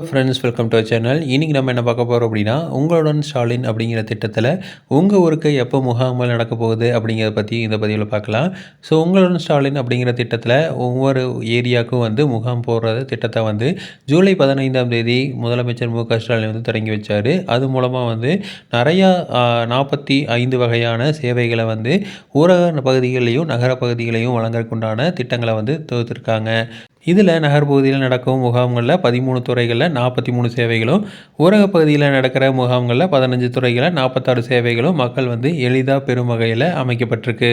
Friends welcome to channel இன்றைக்கி நம்ம என்ன பார்க்க போகிறோம் அப்படின்னா உங்களுடன் ஸ்டாலின் அப்படிங்கிற திட்டத்தில் உங்கள் ஊருக்கு எப்போ முகாமல் நடக்க போகுது அப்படிங்கிறத பற்றி இந்த பதிவில் பார்க்கலாம். ஸோ உங்களுடன் ஸ்டாலின் அப்படிங்கிற திட்டத்தில் ஒவ்வொரு ஏரியாவுக்கும் வந்து முகாம் போடுற திட்டத்தை வந்து ஜூலை பதினைந்தாம் தேதி முதலமைச்சர் மு க ஸ்டாலின் வந்து தொடங்கி வச்சார். அது மூலமாக வந்து நிறையா நாற்பத்தி ஐந்து வகையான சேவைகளை வந்து ஊரக பகுதிகளையும் நகர பகுதிகளையும் வழங்குறதுக்குண்டான திட்டங்களை வந்து தொகுத்துருக்காங்க. இதில் நகர்பகுதியில் நடக்கும் முகாம்களில் பதிமூணு துறைகளில் நாற்பத்தி மூணு சேவைகளும் ஊரக பகுதியில் நடக்கிற முகாம்களில் பதினஞ்சு துறைகளில் நாற்பத்தாறு சேவைகளும் மக்கள் வந்து எளிதாக பெறும் வகையில் அமைக்கப்பட்டிருக்கு.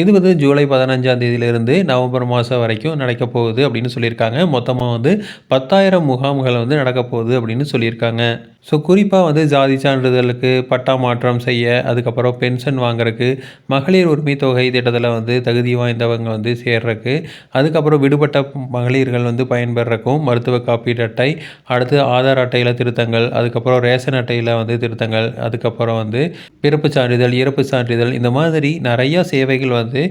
இது வந்து ஜூலை பதினஞ்சாம் தேதியிலிருந்து நவம்பர் மாதம் வரைக்கும் நடக்க போகுது அப்படின்னு சொல்லியிருக்காங்க. மொத்தமாக வந்து பத்தாயிரம் முகாம்கள் வந்து நடக்க போகுது அப்படின்னு சொல்லியிருக்காங்க. ஸோ குறிப்பாக வந்து ஜாதி சான்றிதழுக்கு பட்டா மாற்றம் செய்ய அதுக்கப்புறம் பென்ஷன் வாங்குறதுக்கு மகளிர் உரிமை தொகை திட்டத்தில் வந்து தகுதி வாய்ந்தவங்க வந்து சேர்றதுக்கு அதுக்கப்புறம் விடுபட்ட மகளிர்கள் வந்து பயன்பெறக்கும் மருத்துவ காப்பீடு அட்டை அடுத்து ஆதார் அட்டையில் திருத்தங்கள் அதுக்கப்புறம் ரேஷன் அட்டையில் வந்து திருத்தங்கள் அதுக்கப்புறம் வந்து பிறப்பு சான்றிதழ் இறப்பு சான்றிதழ் இந்த மாதிரி நிறையா சேவைகள் வந்து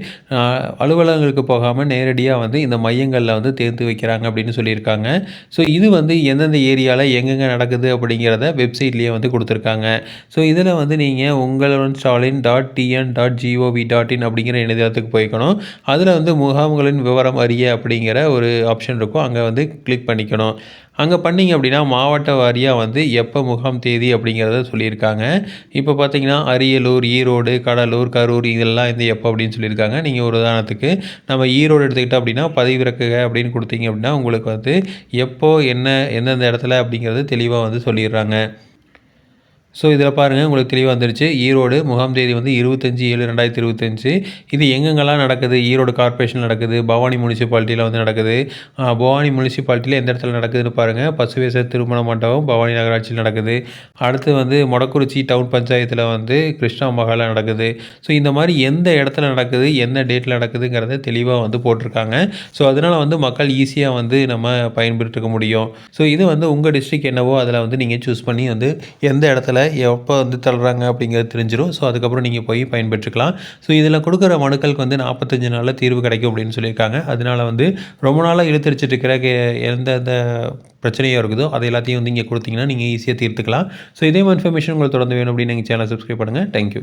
அலுவலகங்களுக்கு போகாமல் நேரடியாக வந்து இந்த மையங்களில் வந்து தேர்ந்து வைக்கிறாங்க அப்படின்னு சொல்லியிருக்காங்க. ஸோ இது வந்து எந்தெந்த ஏரியாவில் எங்கெங்கே நடக்குது அப்படிங்கிறத வெப்சைட்லேயே வந்து கொடுத்துருக்காங்க. ஸோ இதில் வந்து நீங்கள் உங்களுடன் Stalin dot TN dot G O V dot in அப்படிங்கிற இணையதளத்துக்கு போய்க்கணும். அதில் வந்து முகாம்களின் விவரம் அறிய அப்படிங்கிற ஒரு ஆப்ஷன் இருக்கும். அங்கே வந்து கிளிக் பண்ணிக்கணும். அங்கே பண்ணிங்க அப்படின்னா மாவட்ட வாரியாக வந்து எப்போ முகாம் தேதி அப்படிங்கிறத சொல்லியிருக்காங்க. இப்போ பார்த்தீங்கன்னா அரியலூர் ஈரோடு கடலூர் கரூர் இதெல்லாம் இந்த எப்போ அப்படின்னு சொல்லியிருக்காங்க. நீங்கள் ஒரு உதாரணத்துக்கு நம்ம ஈரோடு எடுத்துக்கிட்டோம் அப்படின்னா பதிவிறக்குக அப்படின்னு கொடுத்தீங்க அப்படின்னா உங்களுக்கு வந்து எப்போ என்ன எந்தெந்த இடத்துல அப்படிங்கிறது தெளிவாக வந்து சொல்லிடுறாங்க. ஸோ இதில் பாருங்கள் உங்களுக்கு தெளிவாக வந்துருச்சு. ஈரோடு முகாம் தேதி வந்து இருபத்தஞ்சி ஏழு ரெண்டாயிரத்தி இருபத்தஞ்சி. இது எங்கெங்கெல்லாம் நடக்குது? ஈரோடு கார்பரேஷன் நடக்குது பவானி முனிசிபாலிட்டியில் வந்து நடக்குது. பவானி முனிசிபாலிட்டியில் எந்த இடத்துல நடக்குதுன்னு பாருங்கள் பசுவேச திருமண மண்டபம் பவானி நகராட்சியில் நடக்குது. அடுத்து வந்து மொடக்குறிச்சி டவுன் பஞ்சாயத்தில் வந்து கிருஷ்ணா மகாலில் நடக்குது. ஸோ இந்த மாதிரி எந்த இடத்துல நடக்குது எந்த டேட்டில் நடக்குதுங்கிறத தெளிவாக வந்து போட்டிருக்காங்க. ஸோ அதனால் வந்து மக்கள் ஈஸியாக வந்து நம்ம பயன்பெற்றுக்க முடியும். ஸோ இது வந்து உங்கள் டிஸ்ட்ரிக் என்னவோ அதில் வந்து நீங்கள் சூஸ் பண்ணி வந்து எந்த இடத்துல எப்போ வந்து தள்ளுறாங்க அப்படிங்கிறது தெரிஞ்சிடும் ஸோ அதுக்கப்புறம் நீங்கள் போய் பயன்பெற்றுக்கலாம். ஸோ இதில் கொடுக்குற மனுக்களுக்கு வந்து நாற்பத்தஞ்சு நாளில் தீர்வு கிடைக்கும் அப்படின்னு சொல்லியிருக்காங்க. அதனால் வந்து ரொம்ப நாளாக இழுத்தடிச்சிட்டு இருக்கிற எந்தெந்த பிரச்சனையாக இருக்குதோ அதை எல்லாத்தையும் வந்து இங்கே கொடுத்தீங்கன்னா நீங்கள் ஈஸியாக தீர்த்துக்கலாம். ஸோ இதே மாதிரி இன்ஃபர்மேஷன் உங்களுக்கு தொடர்ந்து வேணும் அப்படின்னு நீங்கள் சேனல் சப்ஸ்கிரைப் பண்ணுங்கள் தேங்க்யூ